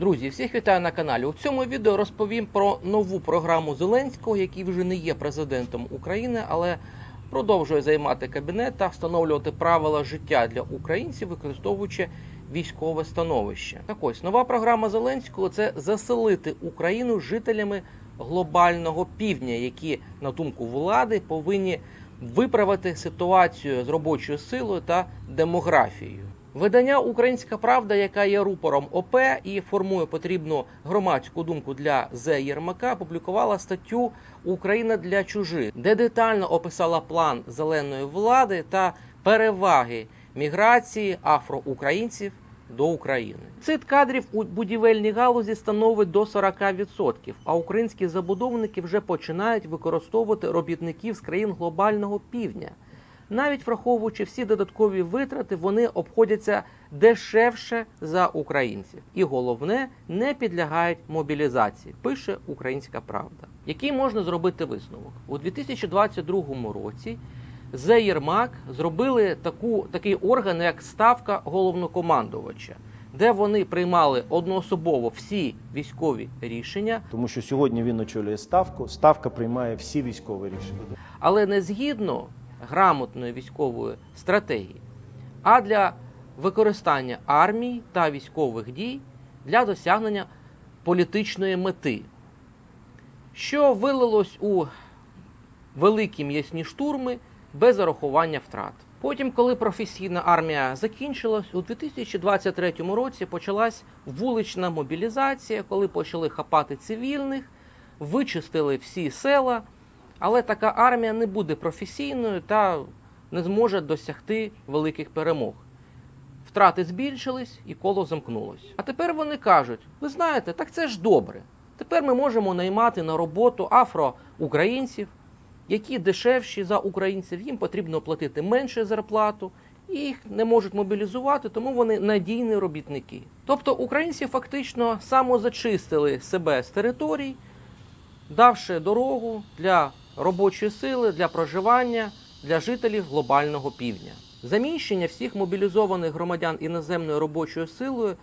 Друзі, всіх вітаю на каналі. У цьому відео розповім про нову програму Зеленського, який вже не є президентом України, але продовжує займати кабінет та встановлювати правила життя для українців, використовуючи військове становище. Так ось нова програма Зеленського це заселити Україну жителями глобального півдня, які, на думку влади, повинні виправити ситуацію з робочою силою та демографією. Видання Українська Правда, яка є рупором ОП і формує потрібну громадську думку для Зе Єрмака, публікувала статтю Україна для чужих, де детально описала план зеленої влади та переваги міграції афроукраїнців до України. Цит кадрів у будівельній галузі становить до 40%, а українські забудовники вже починають використовувати робітників з країн глобального півдня. Навіть враховуючи всі додаткові витрати, вони обходяться дешевше за українців. І головне, не підлягають мобілізації, пише Українська Правда. Який можна зробити висновок у 2022 році? Зе Єрмак зробили таку такий орган, як ставка головнокомандувача, де вони приймали одноособово всі військові рішення, Тому що сьогодні він очолює ставку. Ставка приймає всі військові рішення. але не згідно грамотної військової стратегії, а для використання армії та військових дій для досягнення політичної мети, що вилилось у великі м'ясні штурми без зарахування втрат. Потім, коли професійна армія закінчилась, у 2023 році почалась вулична мобілізація, коли почали хапати цивільних, вичистили всі села, але така армія не буде професійною та не зможе досягти великих перемог. Втрати збільшились і коло замкнулось. А тепер вони кажуть: ви знаєте, так це ж добре. Тепер ми можемо наймати на роботу афроукраїнців, які дешевші за українців, їм потрібно платити менше зарплату, і їх не можуть мобілізувати, тому вони надійні робітники. Тобто українці фактично самозачистили себе з територій, давши дорогу для робочої сили, для проживання для жителів глобального півдня. Заміщення всіх мобілізованих громадян іноземною робочою силою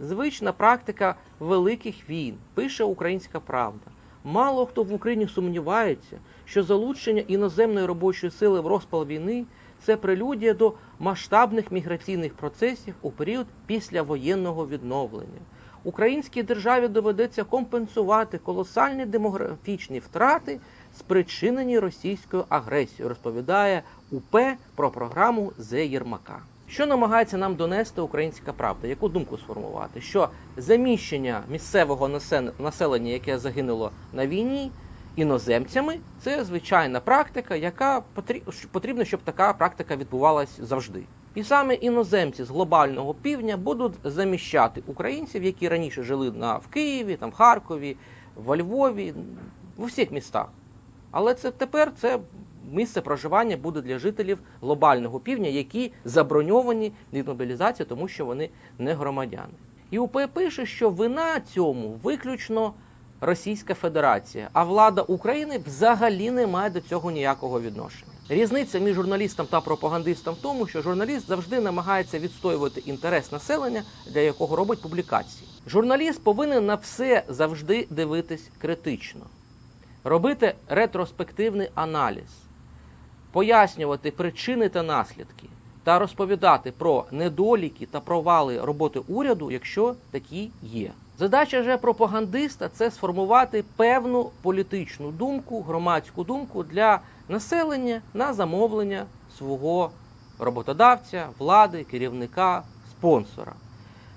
звична практика великих війн, пише Українська Правда. Мало хто в Україні сумнівається, що залучення іноземної робочої сили в розпал війни це прелюдія до масштабних міграційних процесів у період післявоєнного відновлення. Українській державі доведеться компенсувати колосальні демографічні втрати, спричинені російською агресією, розповідає УП про програму Зе Єрмака. Що намагається нам донести українська правда? Яку думку сформувати? Що заміщення місцевого населення, яке загинуло на війні, іноземцями, це звичайна практика, яка потрі- потрібно, щоб така практика відбувалась завжди. І саме іноземці з глобального півдня будуть заміщати українців, які раніше жили на в Києві, там в Харкові, во Львові, в усіх містах. Але це тепер це місце проживання буде для жителів глобального півдня, які заброньовані від мобілізації, тому що вони не громадяни. І УП пише, що вина цьому виключно Російська Федерація, а влада України взагалі не має до цього ніякого відношення. Різниця між журналістом та пропагандистом в тому, що журналіст завжди намагається відстоювати інтерес населення, для якого робить публікації. Журналіст повинен на все завжди дивитись критично, робити ретроспективний аналіз, пояснювати причини та наслідки та розповідати про недоліки та провали роботи уряду, якщо такі є. Задача же пропагандиста це сформувати певну політичну думку, громадську думку для населення на замовлення свого роботодавця, влади, керівника, спонсора.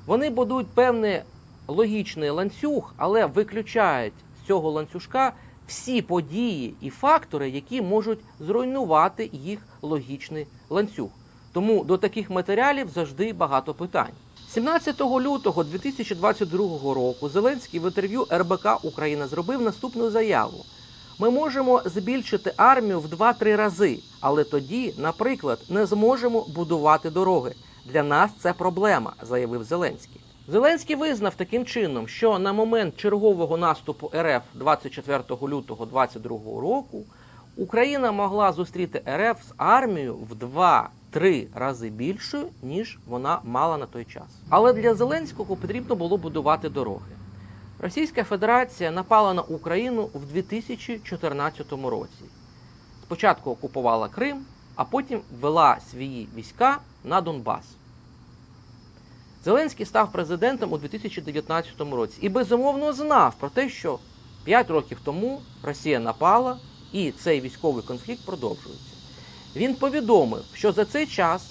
Вони будують певний логічний ланцюг, але виключають з цього ланцюжка всі події і фактори, які можуть зруйнувати їх логічний ланцюг. Тому до таких матеріалів завжди багато питань. 17 лютого 2022 року Зеленський в інтерв'ю РБК Україна зробив наступну заяву. Ми можемо збільшити армію в 2-3 рази, але тоді, наприклад, не зможемо будувати дороги. Для нас це проблема, заявив Зеленський. Зеленський визнав таким чином, що на момент чергового наступу РФ 24 лютого 2022 року Україна могла зустріти РФ з армією в три рази більшою, ніж вона мала на той час. Але для Зеленського потрібно було будувати дороги. Російська Федерація напала на Україну в 2014 році. Спочатку окупувала Крим, а потім ввела свої війська на Донбас. Зеленський став президентом у 2019 році і безумовно знав про те, що 5 років тому Росія напала і цей військовий конфлікт продовжується. Він повідомив, що за цей час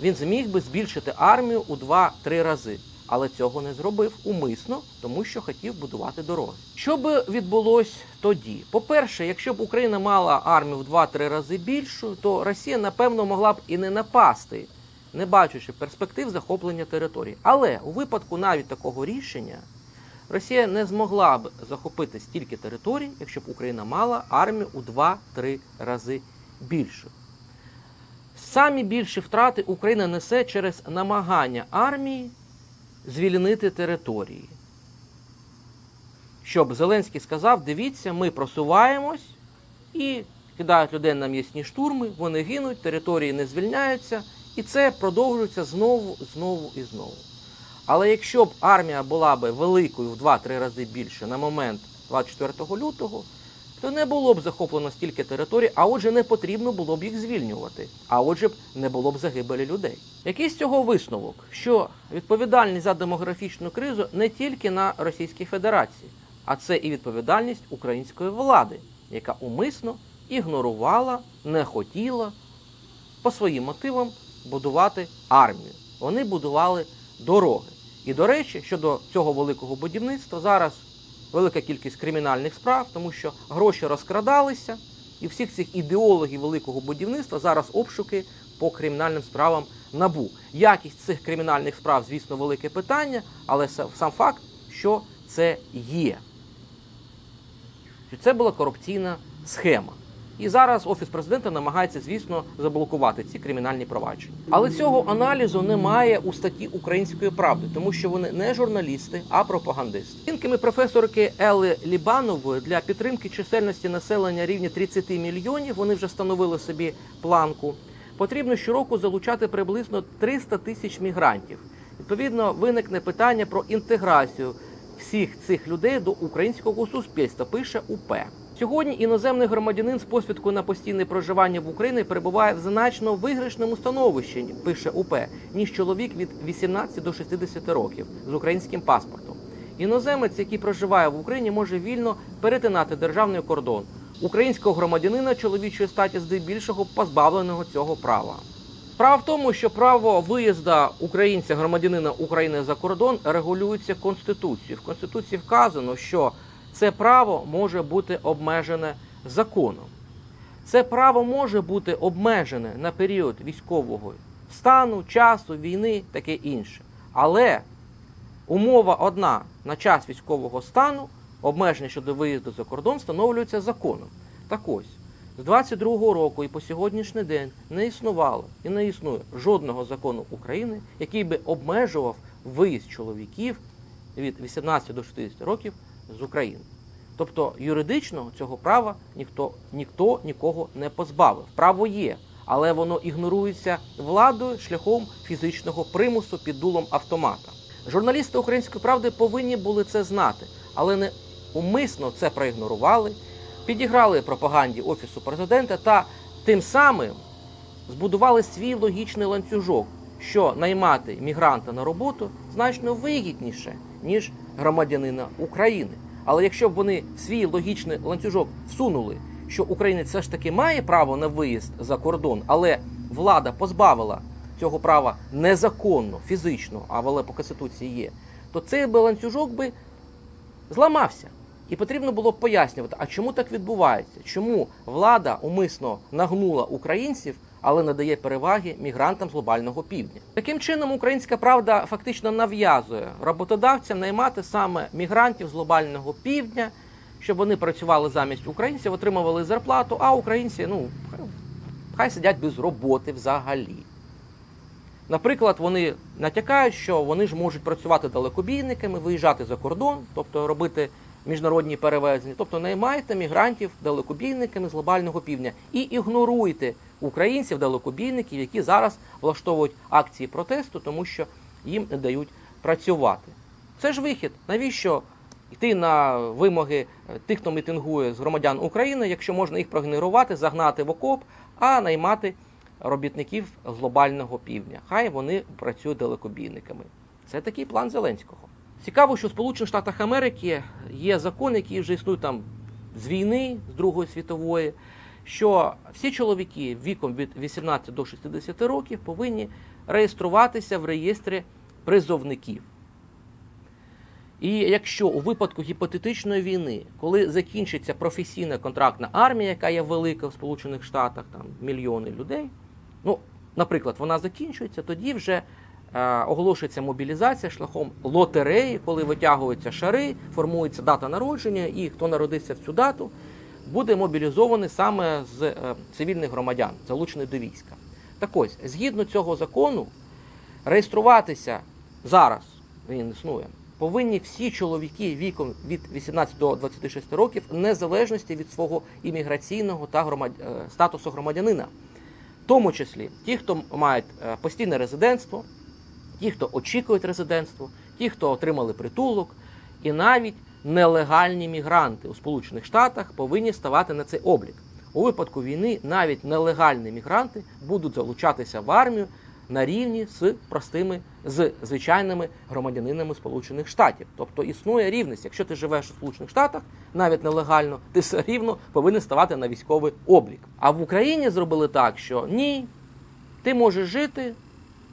він зміг би збільшити армію у 2-3 рази, але цього не зробив умисно, тому що хотів будувати дороги. Що би відбулось тоді? По-перше, якщо б Україна мала армію в 2-3 рази більшу, то Росія, напевно, могла б і не напасти, не бачачи перспектив захоплення території. Але у випадку навіть такого рішення Росія не змогла б захопити стільки територій, якщо б Україна мала армію у 2-3 рази більшу. Самі більші втрати Україна несе через намагання армії звільнити території. Щоб Зеленський сказав: дивіться, ми просуваємось і кидають людей на м'ясні штурми, вони гинуть, території не звільняються, і це продовжується знову, знову і знову. Але якщо б армія була б великою в 2-3 рази більше на момент 24 лютого, то не було б захоплено стільки територій, а отже, не потрібно було б їх звільнювати, а отже б не було б загибелі людей. Який з цього висновок, що відповідальність за демографічну кризу не тільки на Російській Федерації, а це і відповідальність української влади, яка умисно ігнорувала, не хотіла по своїм мотивам будувати армію. Вони будували дороги. І до речі, щодо цього великого будівництва, зараз велика кількість кримінальних справ, тому що гроші розкрадалися, і всіх цих ідеологів великого будівництва зараз обшуки по кримінальним справам набу. Якість цих кримінальних справ, звісно, велике питання, але сам факт, що це є. Це була корупційна схема. І зараз офіс президента намагається, звісно, заблокувати ці кримінальні провадження. Але цього аналізу немає у статті Української правди, тому що вони не журналісти, а пропагандисти. Оцінками професорки Ели Лібанової для підтримки чисельності населення рівня 30 мільйонів. Вони вже встановили собі планку. Потрібно щороку залучати приблизно 300 тисяч мігрантів. Відповідно, виникне питання про інтеграцію всіх цих людей до українського суспільства. Пише УП. Сьогодні іноземний громадянин з посвідкою на постійне проживання в Україні перебуває в значно виграшному становищі, пише УП, ніж чоловік від 18 до 60 років з українським паспортом. Іноземець, який проживає в Україні, може вільно перетинати державний кордон. Українського громадянина чоловічої статі здебільшого позбавленого цього права. Справа в тому, що право виїзду українця, громадянина України за кордон регулюється Конституцією. В Конституції вказано, що це право може бути обмежене законом. Це право може бути обмежене на період військового стану, часу, війни, таке інше. Але умова одна на час військового стану, обмеження щодо виїзду за кордон встановлюється законом. Так ось, з 22-го року і по сьогоднішній день не існувало і не існує жодного закону України, який би обмежував виїзд чоловіків від 18 до 60 років з України. Тобто юридично цього права ніхто, ніхто нікого не позбавив. Право є, але воно ігнорується владою шляхом фізичного примусу під дулом автомата. Журналісти української правди повинні були це знати, але не умисно це проігнорували, підіграли пропаганді офісу президента та тим самим збудували свій логічний ланцюжок, що наймати мігранта на роботу значно вигідніше, ніж громадянина України. Але якщо б вони в свій логічний ланцюжок всунули, що українець все ж таки має право на виїзд за кордон, але влада позбавила цього права незаконно, фізично, а але по конституції є, то цей би ланцюжок би зламався. І потрібно було б пояснювати, а чому так відбувається? Чому влада умисно нагнула українців, але надає переваги мігрантам з глобального півдня? Таким чином, українська правда фактично нав'язує роботодавцям наймати саме мігрантів з глобального півдня, щоб вони працювали замість українців, отримували зарплату, а українці, ну, хай- сидять без роботи взагалі. Наприклад, вони натякають, що вони ж можуть працювати далекобійниками, виїжджати за кордон, тобто робити міжнародні перевезення. Тобто наймайте мігрантів далекобійниками з глобального півдня і ігноруйте українців, далекобійників, які зараз влаштовують акції протесту, тому що їм не дають працювати. Це ж вихід. Навіщо йти на вимоги е, тих, хто мітингує з громадян України, якщо можна їх проігнорувати, загнати в окоп, а наймати робітників з глобального півдня? Хай вони працюють далекобійниками. Це такий план Зеленського. Цікаво, що в Сполучених Штатах Америки є закон, який вже існує там з війни, з Другої світової, що всі чоловіки віком від 18 до 60 років повинні реєструватися в реєстрі призовників. І якщо у випадку гіпотетичної війни, коли закінчиться професійна контрактна армія, яка є велика в Сполучених Штатах, там мільйони людей, ну, наприклад, вона закінчується, тоді вже е, оголошується мобілізація шляхом лотереї, коли витягуються шари, формується дата народження, і хто народився в цю дату, буде мобілізований саме з е, цивільних громадян, залучений до війська. Так ось, згідно цього закону, реєструватися зараз, він існує, повинні всі чоловіки віком від 18 до 26 років, незалежності від свого імміграційного та громад... е, статусу громадянина. В тому числі ті, хто мають е, постійне резидентство, ті, хто очікують резидентство, ті, хто отримали притулок, і навіть нелегальні мігранти у Сполучених Штатах повинні ставати на цей облік. У випадку війни навіть нелегальні мігранти будуть залучатися в армію на рівні з простими, з звичайними громадянинами Сполучених Штатів. Тобто існує рівність. Якщо ти живеш у Сполучених Штатах, навіть нелегально, ти все рівно повинен ставати на військовий облік. А в Україні зробили так, що ні, ти можеш жити,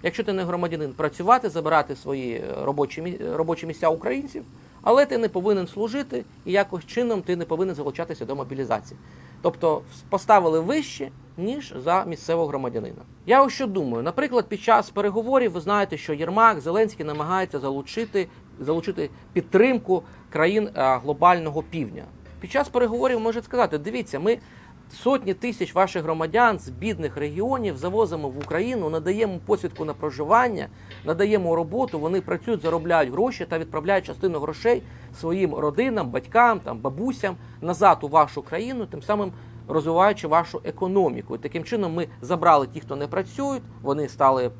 якщо ти не громадянин, працювати, забирати свої е, робочі, робочі місця українців, але ти не повинен служити і якось чином ти не повинен залучатися до мобілізації. Тобто поставили вище, ніж за місцевого громадянина. Я ось що думаю. Наприклад, під час переговорів ви знаєте, що Єрмак Зеленський намагається залучити, залучити підтримку країн глобального півдня. Під час переговорів можуть сказати: дивіться, ми сотні тисяч ваших громадян з бідних регіонів завозимо в Україну, надаємо посвідку на проживання, надаємо роботу. Вони працюють, заробляють гроші та відправляють частину грошей своїм родинам, батькам, там бабусям назад у вашу країну, тим самим розвиваючи вашу економіку. І таким чином ми забрали ті, хто не працюють, вони стали е,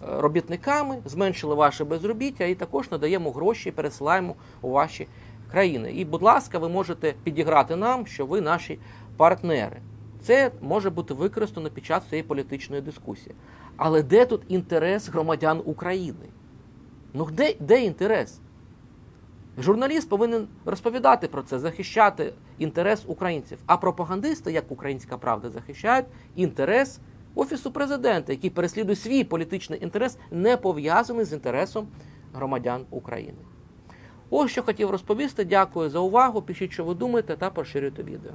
робітниками, зменшили ваше безробіття і також надаємо гроші, і пересилаємо у ваші країни. І, будь ласка, ви можете підіграти нам, що ви наші партнери. Це може бути використано під час цієї політичної дискусії. Але де тут інтерес громадян України? Ну де, де інтерес? Журналіст повинен розповідати про це, захищати інтерес українців. А пропагандисти, як Українська Правда, захищають інтерес Офісу президента, який переслідує свій політичний інтерес, не пов'язаний з інтересом громадян України. Ось що хотів розповісти. Дякую за увагу. Пишіть, що ви думаєте, та поширюйте відео.